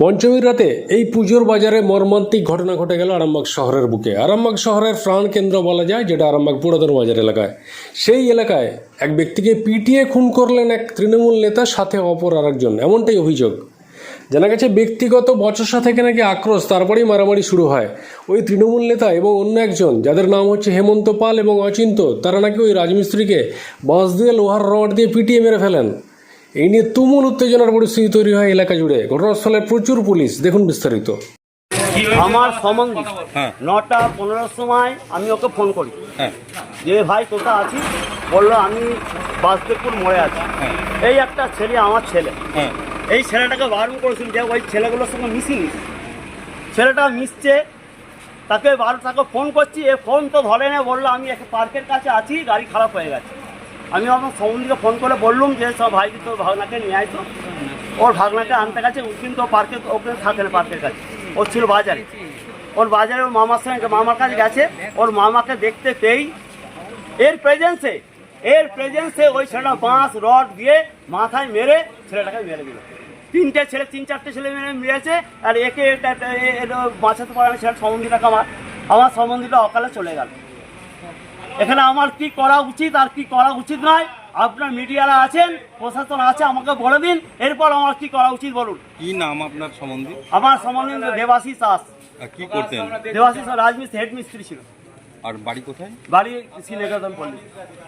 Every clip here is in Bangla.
পঞ্চমীর রাতে এই পুজোর বাজারে মর্মান্তিক ঘটনা ঘটে গেল আরামবাগ শহরের বুকে। আরামবাগ শহরের প্রাণ কেন্দ্র বলা যায়, যেটা আরামবাগ পুরাতন বাজার এলাকায়। সেই এলাকায় এক ব্যক্তিকে পিটিয়ে খুন করলেন এক তৃণমূল নেতা, সাথে অপর আরেকজন। এমনটাই অভিযোগ। জানা গেছে, ব্যক্তিগত বচসা থেকে নাকি আক্রোশ, তারপরেই মারামারি শুরু হয়। ওই তৃণমূল নেতা এবং অন্য একজন, যাদের নাম হচ্ছে হেমন্ত পাল এবং অচিন্ত, তারা নাকি ওই রাজমিস্ত্রিকে বাঁশ দিয়ে লোহার রড দিয়ে পিটিয়ে মেরে ফেলেন। এই নিয়ে তুমুল উত্তেজনার পরিস্থিতি তৈরি হয় এলাকা জুড়ে। ঘটনাস্থলে প্রচুর পুলিশ। দেখুন বিস্তারিত। আমার সম্বন্ধে নটা পনেরোর সময় আমি ওকে ফোন করি। যে ভাই কোথা আছিস? বলল আমি বাসদেবপুর মোড়ে আছি। এই একটা ছেলে আমার ছেলে। এই ছেলেটাকে বারণ করেছিল যে ওই ছেলেগুলোর সঙ্গে মিশিনি। ছেলেটা মিশছে। তাকে বার তাকে ফোন করছি। এ ফোন তো ধরে না বলল আমি একটা পার্কের কাছে আছি গাড়ি খারাপ হয়ে গেছে। আমি আমার সম্বন্ধীকে ফোন করে বললুম যে, সব ভাই তোর ভাগনাকে নিয়ে আইতো ওর ভাগনাকে আনতে গেছে কিন্তু পার্কে ওকে থাকে না পার্কের কাছে। ও ছিল বাজারে। ওর বাজারে ওর মামার সঙ্গে মামার কাছে গেছে। ওর মামাকে দেখতে পেয়েই এর প্রেজেন্সে এর প্রেজেন্সে ওই ছেলেটা বাঁশ, রড দিয়ে মাথায় মেরে ছেলেটাকে মেরে দিল। তিনটে ছেলে, তিন চারটে ছেলে মেরে মেরেছে, আর একে বাঁচাতে পারে না ছেলের সম্বন্ধীটাকে আমার আমার সম্বন্ধীটা অকালে চলে গেল। এখানে আমার কি করা উচিত আর কি করা উচিত নয়। আপনার মিডিয়ারা আছেন প্রশাসন আছে আমাকে বলে দিন। এরপর আমার কি করা উচিত বলুন। কি নাম আপনার সম্বন্ধে? আমার সম্বন্ধে দেবাশিস দাস। কি করতেন? দেবাশিস রাজমিস্ত্রি হেড মিস্ত্রি ছিল। আর বাড়ি কোথায়? বাড়ি শ্রীলেখাতন পল্লী।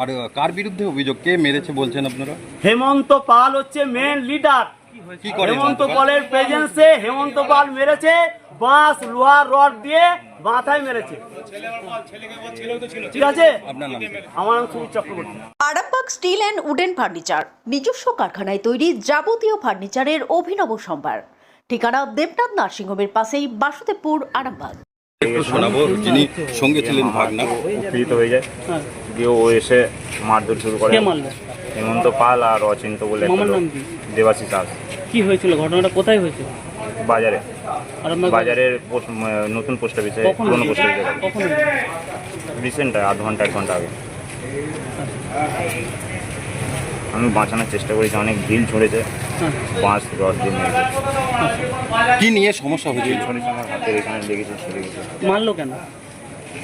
আর কার বিরুদ্ধে অভিযোগ? কে মেরেছে বলছেন আপনারা? হেমন্ত পাল হচ্ছে মেন লিডার হেমন্ত হেমন্ত পালের প্রেজেন্সে হেমন্ত পাল মেরেছে বাঁশ লোহার রড দিয়ে মাথায় মেরেছে। ঠিক আছে? আপনার নাম কি? আমার নাম Sumit Chakraborty. Arambagh steel and wooden furniture নিজস্ব কারখানায় তৈরি যাবতীয় ফার্নিচারের অভিনব সম্ভার। ঠিকানা দেবনাথ নার্সিংহোমের পাশেই বাসুদেবপুর আরামবাগ। একটু শোনাবো যিনি সঙ্গে ছিলেন ভাগনা। উত্তেজিত হয়ে যায়। দিয়ে ও এসে মারধর শুরু করে। হেমন্ত পাল আর অচিন্ত বলে দেবাশিস দাস। কি হয়েছিল? ঘটনাটা কোথায় হয়েছিল? বাজারে। বাজারের পোস্ট- নতুন পোস্ট অফিসে কখন পুরোনো পোস্ট অফিসে কখন? রিসেন্ট আধ ঘণ্টা এক ঘণ্টা আগে। আমি বাঁচানোর চেষ্টা করেছি অনেক ঢিল ছুঁড়েছে। হ্যাঁ। বাঁশ রড দিয়ে মেরেছে কি নিয়ে সমস্যা হয়েছে ঢিল ছুঁড়েছে আমার হাতের এখানে লেগেছে ছুঁড়ে গেছে। মারলো কেন?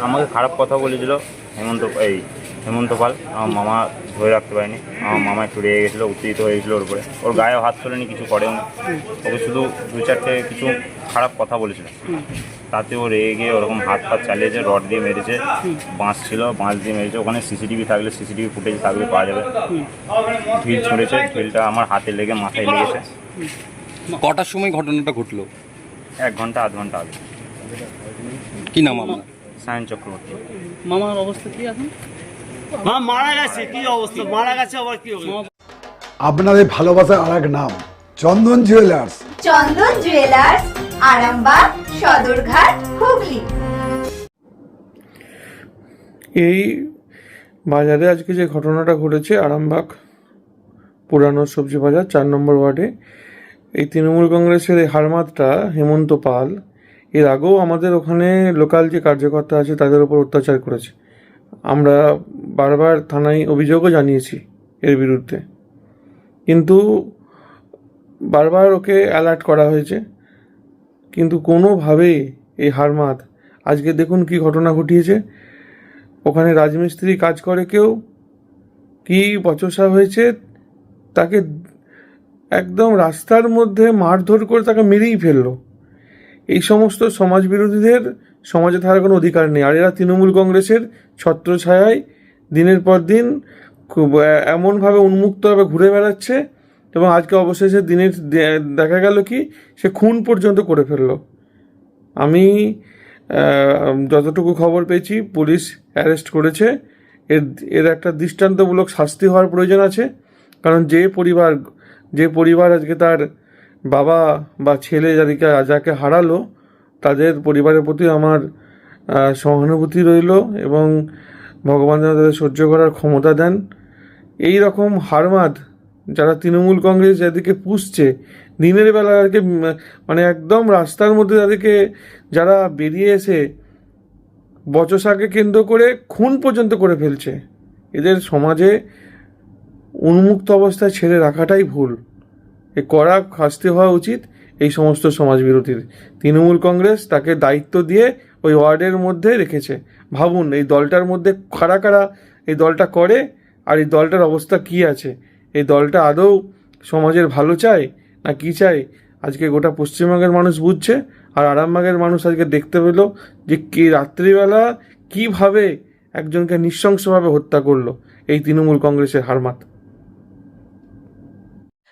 আমাকে খারাপ কথা বলেছিল হেমন্ত এই হেমন্ত পাল আমার মামা ধরে রাখতে পারেনি। আমার মামা একটু রেগে গেছিল উত্তেজিত হয়ে গেছিল ওর উপরে। ওর গায়েও হাত তোলেনি কিছু করেও না। ওকে শুধু দু চারটে কিছু খারাপ কথা বলেছিল। তাতে ও রেগে গিয়ে ওরকম হাত ফাত চালিয়েছে রড দিয়ে মেরেছে বাঁশ ছিল বাঁশ দিয়ে মেরেছে। ওখানে সিসিটিভি থাকলে সিসিটিভি ফুটেজ থাকলে পাওয়া যাবে। ঢিল ছুঁড়েছে ঢিলটা আমার হাতে লেগে মাথায় লেগেছে। কটার সময় ঘটনাটা ঘটলো? এক ঘণ্টা আধ ঘণ্টা আগে। কি নাম আপনার? সায়ন চক্রবর্তী। মামার অবস্থা কি এখন? মা মারা গেছে কি অবস্থা? মারা গেছে আবার কি হবে? আপনাদের ভালোবাসার আর এক নাম চন্দন জুয়েলার্স চন্দন জুয়েলার্স আরামবাগ সদরঘাট হুগলি। এই বাজারে আজকে যে ঘটনাটা ঘটেছে আরামবাগ পুরানো সবজি বাজার চার নম্বর ওয়ার্ডে এই তৃণমূল কংগ্রেসের এই হারমাতটা হেমন্ত পাল এর আগেও আমাদের ওখানে লোকাল যে কার্যকর্তা আছে তাদের উপর অত্যাচার করেছে। আমরা বারবার থানায় অভিযোগও জানিয়েছি এর বিরুদ্ধে। কিন্তু বারবার ওকে অ্যালার্ট করা হয়েছে। কিন্তু কোনোভাবেই এই হারমাত আজকে দেখুন কি ঘটনা ঘটিয়েছে। ওখানে রাজমিস্ত্রি কাজ করে কেউ। কি বচসা হয়েছে তাকে একদম রাস্তার মধ্যে মারধর করে তাকে মেরেই ফেলল। এই সমস্ত সমাজ বিরোধীদের সমাজে থাকার কোনো অধিকার নেই। আর এরা তৃণমূল কংগ্রেসের ছত্রছায়ায় দিনের পর দিন খুব এমনভাবে উন্মুক্তভাবে ঘুরে বেড়াচ্ছে এবং আজকে অবশেষে দিনের দেখা গেল কি, সে খুন পর্যন্ত করে ফেলল। আমি যতটুকু খবর পেয়েছি, পুলিশ অ্যারেস্ট করেছে। এর এর একটা দৃষ্টান্তমূলক শাস্তি হওয়ার প্রয়োজন আছে। কারণ যে পরিবার যে পরিবার আজকে তার বাবা বা ছেলে যাদেরকে যাকে হারালো, তাদের পরিবারের প্রতি আমার সহানুভূতি রইল এবং ভগবান যেন তাদের সহ্য করার ক্ষমতা দেন। এই রকম হারমাদ যারা তৃণমূল কংগ্রেস যাদেরকে পুষছে, দিনের বেলা মানে একদম রাস্তার মধ্যে তাদেরকে যারা বেরিয়ে এসে বচসাকে কেন্দ্র করে খুন পর্যন্ত করে ফেলছে, এদের সমাজে উন্মুক্ত অবস্থায় ছেড়ে রাখাটাই ভুল। এ কড়া শাস্তি হওয়া উচিত এই সমস্ত সমাজ বিরোধীর তৃণমূল কংগ্রেস তাকে দায়িত্ব দিয়ে ওই ওয়ার্ডের মধ্যে রেখেছে। ভাবুন, এই দলটার মধ্যে কারা কারা এই দলটা করে আর এই দলটার অবস্থা কি আছে? এই দলটা আদৌ সমাজের ভালো চায় না কি চায়? আজকে গোটা পশ্চিমবঙ্গের মানুষ বুঝছে আর আরামবাগের মানুষ আজকে দেখতে পেল যে কি রাত্রিবেলা কীভাবে একজনকে নৃশংসভাবে হত্যা করল এই তৃণমূল কংগ্রেসের হারমাত।